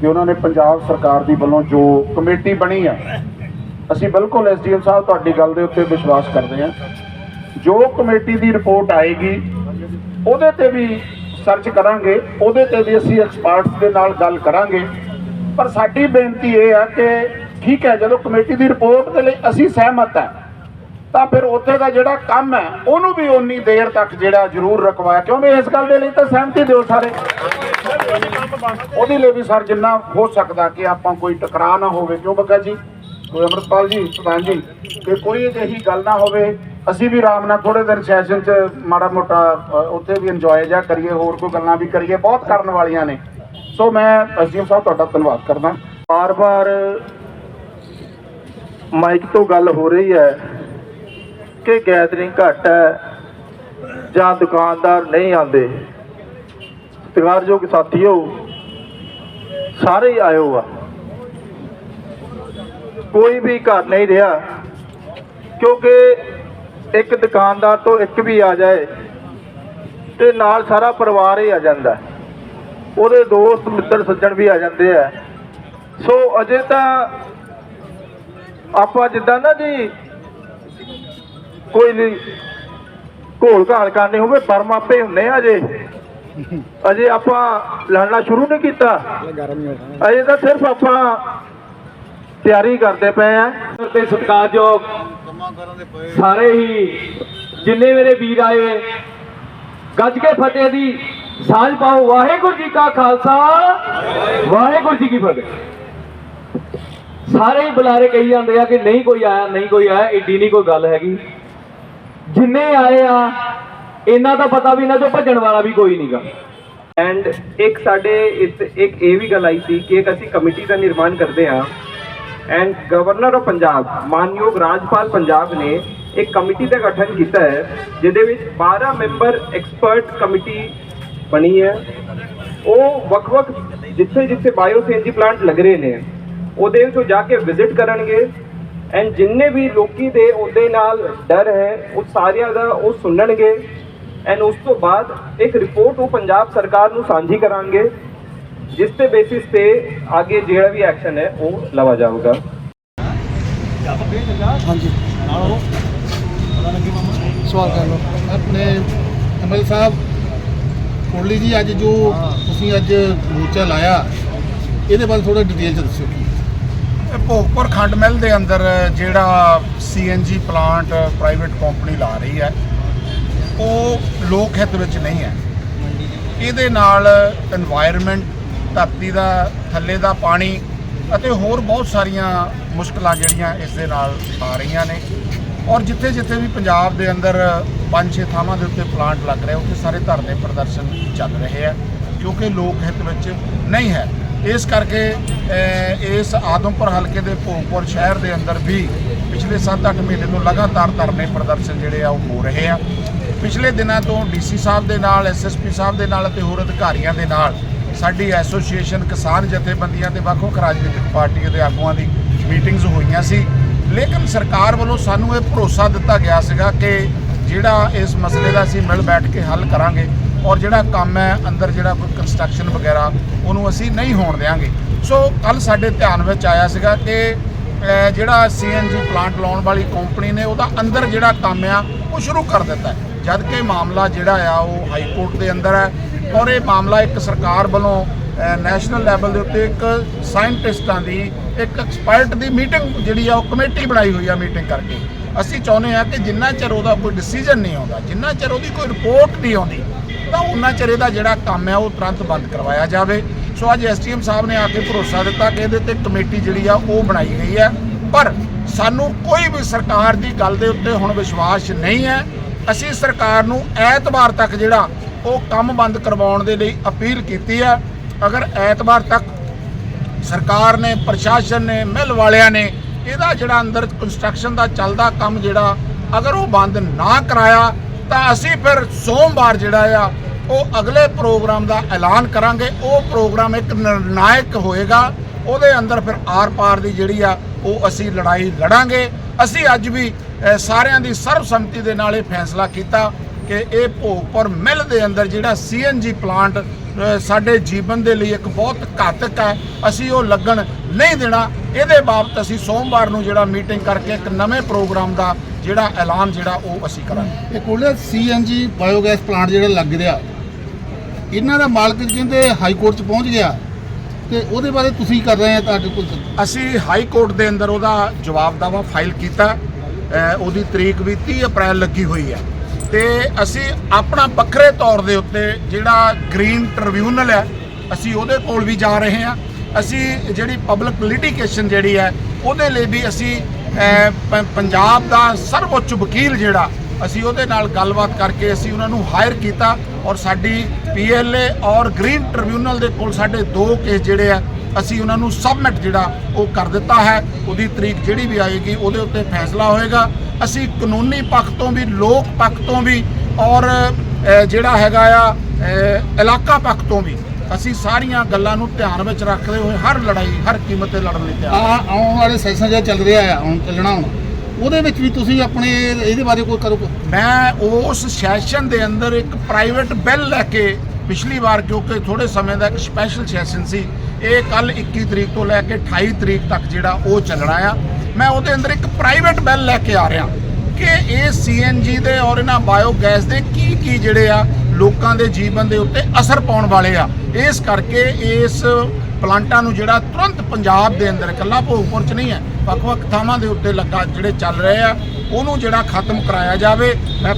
ਕਿ ਉਹਨਾਂ ਨੇ ਪੰਜਾਬ ਸਰਕਾਰ ਦੀ ਵੱਲੋਂ ਜੋ ਕਮੇਟੀ ਬਣੀ ਆ, ਅਸੀਂ ਬਿਲਕੁਲ ਐਸਡੀਐਮ ਸਾਹਿਬ ਤੁਹਾਡੀ ਗੱਲ ਦੇ ਉੱਤੇ ਵਿਸ਼ਵਾਸ ਕਰਦੇ ਹਾਂ। ਜੋ ਕਮੇਟੀ ਦੀ ਰਿਪੋਰਟ ਆਏਗੀ, ਉਹਦੇ ਤੇ ਵੀ ਸਰਚ ਕਰਾਂਗੇ, ਉਹਦੇ ਤੇ ਵੀ ਅਸੀਂ ਐਕਸਪਰਟਸ ਦੇ ਨਾਲ ਗੱਲ ਕਰਾਂਗੇ। ਪਰ ਸਾਡੀ ਬੇਨਤੀ ਇਹ ਆ ਕਿ ਠੀਕ ਹੈ, ਜਦੋਂ ਕਮੇਟੀ ਦੀ ਰਿਪੋਰਟ ਦੇ ਲਈ ਅਸੀਂ ਸਹਿਮਤ ਹਾਂ, ਤਾਂ ਫਿਰ ਉੱਥੇ ਦਾ ਜਿਹੜਾ ਕੰਮ ਹੈ, ਉਹਨੂੰ ਵੀ ਉਨੀ ਦੇਰ ਤੱਕ ਜਿਹੜਾ ਜ਼ਰੂਰ ਰਖਵਾਇਆ। ਕਿਉਂਕਿ ਇਸ ਗੱਲ ਦੇ ਲਈ ਤਾਂ ਸਹਿਮਤੀ ਦਿਓ ਸਾਰੇ। ਉਹਦੇ ਲਈ ਵੀ ਸਰ ਜਿੰਨਾ ਹੋ ਸਕਦਾ ਕਿ ਆਪਾਂ ਕੋਈ ਟਕਰਾਅ ਨਾ ਹੋਵੇ। ਕਿਉਂ ਬੱਗਾ ਜੀ? ਕੋਈ ਅਮਰਪਾਲ ਜੀ ਪ੍ਰਧਾਨ ਜੀ, ਕਿ ਕੋਈ ਅਜਿਹੀ ਗੱਲ ਨਾ ਹੋਵੇ। ਅਸੀਂ ਵੀ ਆਰਾਮ ਨਾਲ ਥੋੜੇ ਦਿਨ ਸੈਸ਼ਨ 'ਚ ਮਾੜਾ ਮੋਟਾ ਉੱਥੇ ਵੀ ਇੰਜੋਏ ਜਾ ਕਰੀਏ, ਹੋਰ ਕੋਈ ਗੱਲਾਂ ਵੀ ਕਰੀਏ। ਬਹੁਤ ਕਰਨ ਵਾਲੀਆਂ ਨੇ। ਸੋ ਮੈਂ ਐਸਡੀਐਮ ਸਾਹਿਬ ਤੁਹਾਡਾ ਧੰਨਵਾਦ ਕਰਦਾ। ਬਾਰ-ਬਾਰ ਮਾਈਕ ਤੋਂ ਗੱਲ ਹੋ ਰਹੀ ਹੈ ਕਿ ਗੈਦਰਿੰਗ ਘੱਟ ਹੈ ਜਾਂ ਦੁਕਾਨਦਾਰ ਨਹੀਂ ਆਉਂਦੇ। ਸਤਿਕਾਰਯੋਗ ਸਾਥੀਓ, ਸਾਰੇ ਹੀ ਆਇਓ ਆ। ਕੋਈ ਵੀ ਘਰ ਨਹੀਂ ਰਿਹਾ, ਕਿਉਂਕਿ ਇੱਕ ਦੁਕਾਨਦਾਰ ਤੋਂ ਇੱਕ ਵੀ ਆ ਜਾਏ ਤੇ ਨਾਲ ਸਾਰਾ ਪਰਿਵਾਰ ਹੀ ਆ ਜਾਂਦਾ ਉਹਦੇ ਦੋਸਤ, ਮਿੱਤਰ, ਸੱਜਣ ਵੀ ਆ ਜਾਂਦੇ ਆ। ਸੋ ਅਜੇ ਤਾਂ ਆਪਾਂ ਜਿੱਦਾਂ ਨਾ ਜੀ, ਕੋਈ ਨਹੀਂ ਘੋਲ ਘਾਲ ਕਰਨੀ ਹੋਵੇ ਪਰਮ ਆਪੇ ਹੁੰਨੇ ਆ ਅਜੇ। ਅਜੇ ਆਪਾਂ ਲੜਨਾ ਸ਼ੁਰੂ ਨਹੀਂ ਕੀਤਾ। ਅਜੇ ਤਾਂ ਸਿਰਫ ਆਪਾਂ ਤਿਆਰੀ ਕਰਦੇ ਪਏ ਆ। ਤੇ ਸਤਿਕਾਰਯੋਗ ਸਾਰੇ ਹੀ ਜਿੰਨੇ ਮੇਰੇ ਵੀਰ ਆਏ ਗੱਜ ਕੇ ਫਤਿਹ ਦੀ ਸਾਂਝ ਪਾਓ। ਵਾਹਿਗੁਰੂ ਜੀ ਕਾ ਖਾਲਸਾ, ਵਾਹਿਗੁਰੂ ਜੀ ਕੀ ਫਤਿਹ। ਸਾਰੇ ਹੀ ਬੁਲਾਰੇ ਕਹੀ ਜਾਂਦੇ ਆ ਕਿ ਨਹੀਂ ਕੋਈ ਆਇਆ, ਨਹੀਂ ਕੋਈ ਆਇਆ, ਏਡੀ ਨਹੀਂ ਕੋਈ ਗੱਲ ਹੈਗੀ। ਜਿੰਨੇ ਆਏ ਆ ਇਹਨਾਂ ਦਾ ਪਤਾ ਵੀ ਇਹਨਾਂ ਚੋਂ ਭੱਜਣ ਵਾਲਾ ਵੀ ਕੋਈ ਨਹੀਂਗਾ ਐਂਡ ਇੱਕ ਸਾਡੇ ਇੱਥੇ, ਇੱਕ ਇਹ ਵੀ ਗੱਲ ਆਈ ਸੀ ਕਿ ਇੱਕ ਅਸੀਂ ਕਮੇਟੀ ਦਾ ਨਿਰਮਾਣ ਕਰਦੇ ਹਾਂ। ਐਂਡ ਗਵਰਨਰ ਆਫ ਪੰਜਾਬ, ਮਾਨਯੋਗ ਰਾਜਪਾਲ ਪੰਜਾਬ ਨੇ ਇੱਕ ਕਮੇਟੀ ਦਾ ਗਠਨ ਕੀਤਾ ਹੈ, ਜਿਹਦੇ ਵਿੱਚ 12 ਮੈਂਬਰ ਐਕਸਪਰਟ ਕਮੇਟੀ ਬਣੀ ਹੈ। ਉਹ ਵੱਖ-ਵੱਖ ਜਿੱਥੇ ਜਿੱਥੇ ਬਾਇਓਸੀਐਨਜੀ ਪਲਾਂਟ ਲੱਗ ਰਹੇ ਨੇ, ਉਹਦੇ ਵਿੱਚ ਜਾ ਕੇ ਵਿਜ਼ਿਟ ਕਰਨਗੇ। ਐਂਡ ਜਿੰਨੇ ਵੀ ਲੋਕੀ ਦੇ ਉਹਦੇ ਨਾਲ ਡਰ ਹੈ, ਉਹ ਸਾਰਿਆਂ ਦਾ ਉਹ ਸੁਣਨਗੇ। ਐਂਡ ਉਸ ਤੋਂ ਬਾਅਦ ਇੱਕ ਰਿਪੋਰਟ ਉਹ ਪੰਜਾਬ ਸਰਕਾਰ ਨੂੰ ਸਾਂਝੀ ਕਰਾਂਗੇ ਜਿਸ ਤੇ ਬੇਸਿਸ ਤੇ ਅੱਗੇ ਜਿਹੜਾ ਵੀ ਐਕਸ਼ਨ ਹੈ ਉਹ ਲਵਾ ਜਾਊਗਾ। ਸਵਾਲ ਕਰ ਲਓ। ਆਪਣੇ ਐਮਐਲ ਸਾਹਿਬ ਕੋਲੀ ਜੀ ਅੱਜ ਜੋ ਤੁਸੀਂ ਅੱਜ ਮੋਰਚਾ ਲਾਇਆ ਇਹਦੇ ਬਾਰੇ ਥੋੜਾ ਡਿਟੇਲ ਚ ਦੱਸਿਓ ਇਹ ਭੋਗਪੁਰ ਖੰਡ ਮਿੱਲ ਦੇ ਅੰਦਰ ਜਿਹੜਾ ਸੀਐਨਜੀ ਪਲਾਂਟ ਪ੍ਰਾਈਵੇਟ ਕੰਪਨੀ ਲਾ ਰਹੀ ਹੈ ਉਹ ਲੋਕ ਹਿੱਤ ਵਿੱਚ ਨਹੀਂ ਹੈ। ਇਹਦੇ ਨਾਲ এনवायरमेंट ਧਰਤੀ ਦਾ ਥੱਲੇ ਦਾ ਪਾਣੀ ਅਤੇ ਹੋਰ ਬਹੁਤ ਸਾਰੀਆਂ ਮੁਸ਼ਕਲਾਂ ਜਿਹੜੀਆਂ ਇਸ ਦੇ ਨਾਲ ਆ ਰਹੀਆਂ ਨੇ। ਔਰ ਜਿੱਥੇ ਜਿੱਥੇ ਵੀ ਪੰਜਾਬ ਦੇ ਅੰਦਰ ਪੰਜ ਛੇ ਥਾਵਾਂ ਦੇ ਉੱਤੇ ਪਲਾਂਟ ਲੱਗ ਰਹੇ ਉੱਥੇ ਸਾਰੇ ਧਰਨੇ ਪ੍ਰਦਰਸ਼ਨ ਚੱਲ ਰਹੇ ਆ ਕਿਉਂਕਿ ਲੋਕ ਹਿੱਤ ਵਿੱਚ ਨਹੀਂ ਹੈ। ਇਸ ਕਰਕੇ ਇਸ ਆਦਮਪੁਰ ਹਲਕੇ ਦੇ ਭੋਗਪੁਰ ਸ਼ਹਿਰ ਦੇ ਅੰਦਰ ਵੀ ਪਿਛਲੇ 7-8 ਮਹੀਨੇ ਤੋਂ ਲਗਾਤਾਰ ਧਰਨੇ ਪ੍ਰਦਰਸ਼ਨ ਜਿਹੜੇ ਆ ਉਹ ਹੋ ਰਹੇ ਆ। ਪਿਛਲੇ ਦਿਨਾਂ ਤੋਂ ਡੀਸੀ ਸਾਹਿਬ ਦੇ ਨਾਲ ਐਸਐਸਪੀ ਸਾਹਿਬ ਦੇ ਨਾਲ ਅਤੇ ਹੋਰ ਅਧਿਕਾਰੀਆਂ ਦੇ ਨਾਲ ਸਾਡੀ ਐਸੋਸੀਏਸ਼ਨ ਕਿਸਾਨ ਜਥੇਬੰਦੀਆਂ ਤੇ ਵੱਖ-ਵੱਖ ਰਾਜਨੀਤਿਕ ਪਾਰਟੀਆਂ ਦੇ ਆਗੂਆਂ ਦੀ ਮੀਟਿੰਗਸ ਹੋਈਆਂ ਸੀ ਲੇਕਿਨ ਸਰਕਾਰ ਵੱਲੋਂ ਸਾਨੂੰ ਇਹ ਭਰੋਸਾ ਦਿੱਤਾ ਗਿਆ ਸੀਗਾ ਕਿ ਜਿਹੜਾ ਇਸ ਮਸਲੇ ਦਾ ਅਸੀਂ ਮਿਲ ਬੈਠ ਕੇ ਹੱਲ ਕਰਾਂਗੇ ਔਰ ਜਿਹੜਾ ਕੰਮ ਹੈ ਅੰਦਰ ਜਿਹੜਾ ਕੋਈ ਕੰਸਟਰਕਸ਼ਨ ਵਗੈਰਾ ਉਹਨੂੰ ਅਸੀਂ ਨਹੀਂ ਹੋਣ ਦੇਵਾਂਗੇ ਸੋ ਕੱਲ ਸਾਡੇ ਧਿਆਨ ਵਿੱਚ ਆਇਆ ਸੀਗਾ ਕਿ ਅਹ, ਜਿਹੜਾ ਸੀਐਨਜੀ ਪਲਾਂਟ ਲਾਉਣ ਵਾਲੀ ਕੰਪਨੀ ਨੇ ਉਹਦਾ ਅੰਦਰ ਜਿਹੜਾ ਕੰਮ ਆ ਉਹ ਸ਼ੁਰੂ ਕਰ ਦਿੱਤਾ ਹੈ। ਜਦ ਕਿ ਮਾਮਲਾ ਜਿਹੜਾ ਆ ਉਹ ਹਾਈ ਕੋਰਟ ਦੇ ਅੰਦਰ ਹੈ ਔਰ ਇਹ ਮਾਮਲਾ ਇੱਕ ਸਰਕਾਰ ਵੱਲੋਂ ਨੈਸ਼ਨਲ ਲੈਵਲ ਦੇ ਉੱਤੇ ਇੱਕ ਸਾਇੰਟਿਸਟਾਂ ਦੀ ਇੱਕ ਐਕਸਪਰਟ ਦੀ ਮੀਟਿੰਗ ਜਿਹੜੀ ਆ ਉਹ ਕਮੇਟੀ ਬਣਾਈ ਹੋਈ ਆ ਮੀਟਿੰਗ ਕਰਕੇ। ਅਸੀਂ ਚਾਹੁੰਦੇ ਆ ਕਿ ਜਿੰਨਾ ਚਿਰ ਉਹਦਾ ਕੋਈ ਡਿਸੀਜਨ ਨਹੀਂ ਆਉਂਦਾ, ਜਿੰਨਾ ਚਿਰ ਉਹਦੀ ਕੋਈ ਰਿਪੋਰਟ ਨਹੀਂ ਆਉਂਦੀ, ਤਾਂ ਉਹਨਾਂ ਚਿਰ ਇਹਦਾ ਜਿਹੜਾ ਕੰਮ ਹੈ ਉਹ ਤੁਰੰਤ ਬੰਦ ਕਰਵਾਇਆ ਜਾਵੇ। ਸੋ ਅੱਜ ਐਸਟੀਐਮ ਸਾਹਿਬ ਨੇ ਆ ਕੇ ਭਰੋਸਾ ਦਿੱਤਾ ਕਿ ਇਹਦੇ ਤੇ ਕਮੇਟੀ ਜਿਹੜੀ ਆ ਉਹ ਬਣਾਈ ਗਈ ਹੈ। ਪਰ ਸਾਨੂੰ ਕੋਈ ਵੀ ਸਰਕਾਰ ਦੀ ਗੱਲ ਦੇ ਉੱਤੇ ਹੁਣ ਵਿਸ਼ਵਾਸ ਨਹੀਂ ਹੈ। ਅਸੀਂ ਸਰਕਾਰ ਨੂੰ ਐਤਵਾਰ ਤੱਕ ਜਿਹੜਾ ਉਹ ਕੰਮ ਬੰਦ ਕਰਵਾਉਣ ਦੇ ਲਈ ਅਪੀਲ ਕੀਤੀ ਹੈ। ਅਗਰ ਐਤਵਾਰ ਤੱਕ ਸਰਕਾਰ ਨੇ, ਪ੍ਰਸ਼ਾਸਨ ਨੇ, ਮਿਲ ਵਾਲਿਆਂ ਨੇ ਇਹਦਾ ਜਿਹੜਾ ਅੰਦਰ ਕੰਸਟਰਕਸ਼ਨ ਦਾ ਚੱਲਦਾ ਕੰਮ ਜਿਹੜਾ ਅਗਰ ਉਹ ਬੰਦ ਨਾ ਕਰਾਇਆ, ਤਾਂ ਅਸੀਂ ਫਿਰ ਸੋਮਵਾਰ ਜਿਹੜਾ ਆ, ਉਹ ਅਗਲੇ ਪ੍ਰੋਗਰਾਮ ਦਾ ਐਲਾਨ ਕਰਾਂਗੇ। ਉਹ ਪ੍ਰੋਗਰਾਮ ਇੱਕ ਨਿਰਣਾਇਕ ਹੋਏਗਾ। ਉਹਦੇ ਅੰਦਰ ਫਿਰ ਆਰ-ਪਾਰ ਦੀ ਜਿਹੜੀ ਆ, ਉਹ ਅਸੀਂ ਲੜਾਈ ਲੜਾਂਗੇ। ਅਸੀਂ ਅੱਜ ਵੀ ਸਾਰਿਆਂ ਦੀ ਸਰਬਸੰਮਤੀ ਦੇ ਨਾਲ ਇਹ ਫੈਸਲਾ ਕੀਤਾ ਕਿ ਇਹ ਭੋਗਪੁਰ ਮਿਲ ਦੇ ਅੰਦਰ ਜਿਹੜਾ ਸੀਐਨਜੀ ਪਲਾਂਟ ਸਾਡੇ ਜੀਵਨ ਦੇ ਲਈ ਇੱਕ ਬਹੁਤ ਘਾਤਕ ਹੈ। ਅਸੀਂ ਉਹ ਲੱਗਣ ਨਹੀਂ ਦੇਣਾ। ਇਹਦੇ ਬਾਬਤ ਅਸੀਂ ਸੋਮਵਾਰ ਨੂੰ ਜਿਹੜਾ ਮੀਟਿੰਗ ਕਰਕੇ ਇੱਕ ਨਵੇਂ ਪ੍ਰੋਗਰਾਮ ਦਾ ਜਿਹੜਾ ਐਲਾਨ ਜਿਹੜਾ ਉਹ ਅਸੀਂ ਕਰਾਂਗੇ। ਇਹ ਕੋਲੇ ਸੀਐਨਜੀ ਬਾਇਓਗੈਸ ਪਲਾਂਟ ਜਿਹੜਾ ਲੱਗ ਰਿਹਾ ਇਹਨਾਂ ਦਾ ਮਾਲਕ ਕਹਿੰਦੇ ਹਾਈ ਕੋਰਟ ਚ ਪਹੁੰਚ ਗਿਆ ਤੇ ਉਹਦੇ ਬਾਰੇ ਤੁਸੀਂ ਕਰ ਰਹੇ ਆ ਤੁਹਾਡੇ ਕੋਲ? ਅਸੀਂ ਹਾਈ ਕੋਰਟ ਦੇ ਅੰਦਰ ਉਹਦਾ ਜਵਾਬ ਦਾਵਾ ਫਾਈਲ ਕੀਤਾ। ਉਹਦੀ ਤਰੀਕ ਵੀ 30 ਅਪ੍ਰੈਲ ਲੱਗੀ ਹੋਈ ਹੈ। ਤੇ ਅਸੀਂ ਆਪਣਾ ਵੱਖਰੇ ਤੌਰ ਦੇ ਉੱਤੇ ਜਿਹੜਾ ਗ੍ਰੀਨ ਟ੍ਰਿਬਿਊਨਲ ਹੈ, ਅਸੀਂ ਉਹਦੇ ਕੋਲ ਵੀ ਜਾ ਰਹੇ ਹਾਂ। ਅਸੀਂ ਜਿਹੜੀ ਪਬਲਿਕ ਲਿਟੀਗੇਸ਼ਨ ਜਿਹੜੀ ਹੈ, ਉਹਦੇ ਲਈ ਵੀ ਅਸੀਂ ਪ- ਪੰਜਾਬ ਦਾ ਸਰਵਉੱਚ ਵਕੀਲ ਜਿਹੜਾ, ਅਸੀਂ ਉਹਦੇ ਨਾਲ ਗੱਲਬਾਤ ਕਰਕੇ ਅਸੀਂ ਉਹਨਾਂ ਨੂੰ ਹਾਇਰ ਕੀਤਾ ਔਰ ਸਾਡੀ ਪੀਐਲਏ ਔਰ ਗ੍ਰੀਨ ਟ੍ਰਿਬਿਊਨਲ ਦੇ ਕੋਲ ਸਾਡੇ ਦੋ ਕੇਸ ਜਿਹੜੇ ਆ ਅਸੀਂ ਉਹਨਾਂ ਨੂੰ ਸਬਮਿਟ ਜਿਹੜਾ ਉਹ ਕਰ ਦਿੱਤਾ ਹੈ ਉਹਦੀ ਤਰੀਕ ਜਿਹੜੀ ਵੀ ਆਏਗੀ ਉਹਦੇ ਉੱਤੇ ਫੈਸਲਾ ਹੋਏਗਾ। ਅਸੀਂ ਕਾਨੂੰਨੀ ਪੱਖ ਤੋਂ ਵੀ ਲੋਕ ਪੱਖ ਤੋਂ ਵੀ ਔਰ ਜਿਹੜਾ ਹੈਗਾ ਆ ਇਲਾਕਾ ਪੱਖ ਤੋਂ ਵੀ ਅਸੀਂ ਸਾਰੀਆਂ ਗੱਲਾਂ ਨੂੰ ਧਿਆਨ ਵਿੱਚ ਰੱਖਦੇ ਹੋਏ ਹਰ ਲੜਾਈ ਹਰ ਕੀਮਤ ਤੇ ਲੜਨ ਲਈ ਤਿਆਰ। ਆ ਆਉਣ ਵਾਲੇ ਸੈਸ਼ਨ ਜਿਹੜਾ ਚੱਲ ਰਿਹਾ ਆ ਹੁਣ ਚੱਲਣਾ ਹੁਣ। ਉਹਦੇ ਵਿੱਚ ਵੀ ਤੁਸੀਂ ਆਪਣੇ ਇਹਦੇ ਬਾਰੇ ਕੋਈ ਕਰੋ ਮੈਂ ਉਸ ਸੈਸ਼ਨ ਦੇ ਅੰਦਰ ਇੱਕ ਪ੍ਰਾਈਵੇਟ ਬਿੱਲ ਲੈ ਕੇ ਪਿਛਲੀ ਵਾਰ ਕਿਉਂਕਿ ਥੋੜੇ ਸਮੇਂ ਦਾ ਇੱਕ ਸਪੈਸ਼ਲ ਸੈਸ਼ਨ ਸੀ ਇਹ ਕੱਲ 21 ਤਰੀਕ ਤੋਂ ਲੈ ਕੇ 28 ਤਰੀਕ ਤੱਕ ਜਿਹੜਾ ਉਹ ਚੱਲਣਾ ਆ। ਮੈਂ ਉਹਦੇ ਅੰਦਰ ਇੱਕ ਪ੍ਰਾਈਵੇਟ ਬਿੱਲ ਲੈ ਕੇ ਆ ਰਿਹਾ। ਕਿ ਇਹ ਸੀਐਨਜੀ ਦੇ ਔਰ ਇਹਨਾਂ ਬਾਇਓਗੈਸ ਦੇ ਕੀ ਕੀ ਜਿਹੜੇ ਆ ਲੋਕਾਂ ਦੇ ਜੀਵਨ ਦੇ ਉੱਤੇ ਅਸਰ ਪਾਉਣ ਵਾਲੇ ਆ। ਇਸ ਕਰਕੇ ਇਸ ਪਲਾਂਟਾਂ ਨੂੰ ਜਿਹੜਾ ਤੁਰੰਤ ਪੰਜਾਬ ਦੇ ਅੰਦਰ ਇਕੱਲਾ ਭੋਗਪੁਰ ਚ ਨਹੀਂ ਹੈ, ਵੱਖ-ਵੱਖ ਥਾਵਾਂ ਦੇ ਉੱਤੇ ਲੱਗਾ ਜਿਹੜੇ ਚੱਲ ਰਹੇ ਆ, ਉਹਨੂੰ ਜਿਹੜਾ ਖਤਮ ਕਰਾਇਆ ਜਾਵੇ। ਮੈਂ